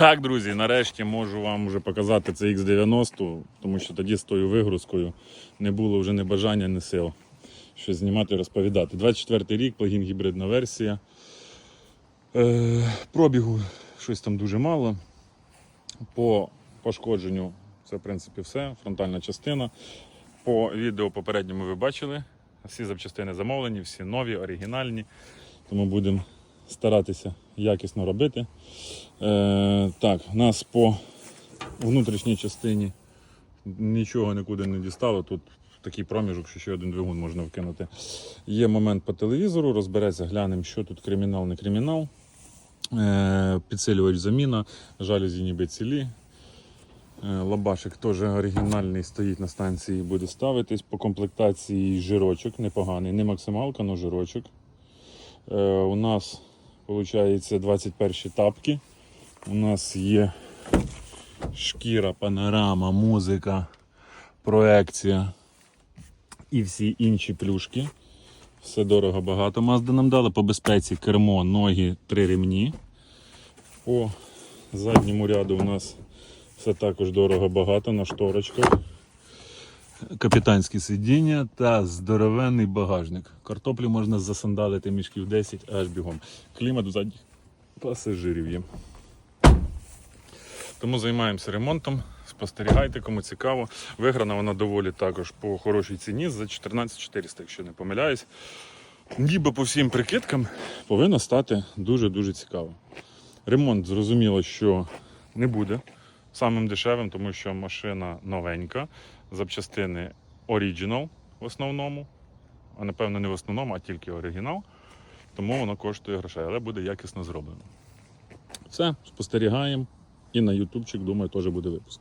Так, друзі, нарешті можу вам вже показати це X90, тому що тоді з тою вигрузкою не було вже ні бажання, ні сил щось знімати і розповідати. 24 рік, плагін гібридна версія. Е, пробігу щось там дуже мало. По пошкодженню це, в принципі, все. Фронтальна частина. По відео попередньому ви бачили. Всі запчастини замовлені, всі нові, оригінальні. Тому будемо старатися якісно робити. Е, так, у нас по внутрішній частині нічого нікуди не дістало. Тут такий проміжок, що ще один двигун можна вкинути. Є момент по телевізору, розбереться, глянемо, що тут кримінал, не кримінал. Е, підсилювач заміна, жалюзі ніби цілі. Е, Лабашик теж оригінальний стоїть на станції, буде ставитись. По комплектації жирочок непоганий, не максималка, але жирочок. Е, у нас виходить 21 тапки. У нас є шкіра, панорама, музика, проекція і всі інші плюшки. Все дорого багато. Мазда нам дали по безпеці кермо, ноги, три ремні. По задньому ряду у нас все також дорого багато на шторочках. Капітанське сидіння та здоровенний багажник. Картоплю можна засандалити мішків 10 аж бігом. Клімат у задніх пасажирів є. Тому займаємося ремонтом. Спостерігайте, кому цікаво. Виграна вона доволі також по хорошій ціні за 14 400, якщо не помиляюсь. Ніби по всім прикидкам повинно стати дуже-дуже цікаво. Ремонт зрозуміло, що не буде самим дешевим, тому що машина новенька, запчастини оригінал в основному, а напевно не в основному, а тільки оригінал. Тому воно коштує грошей, але буде якісно зроблено. Все, спостерігаємо. І на ютубчик, думаю, теж буде випуск.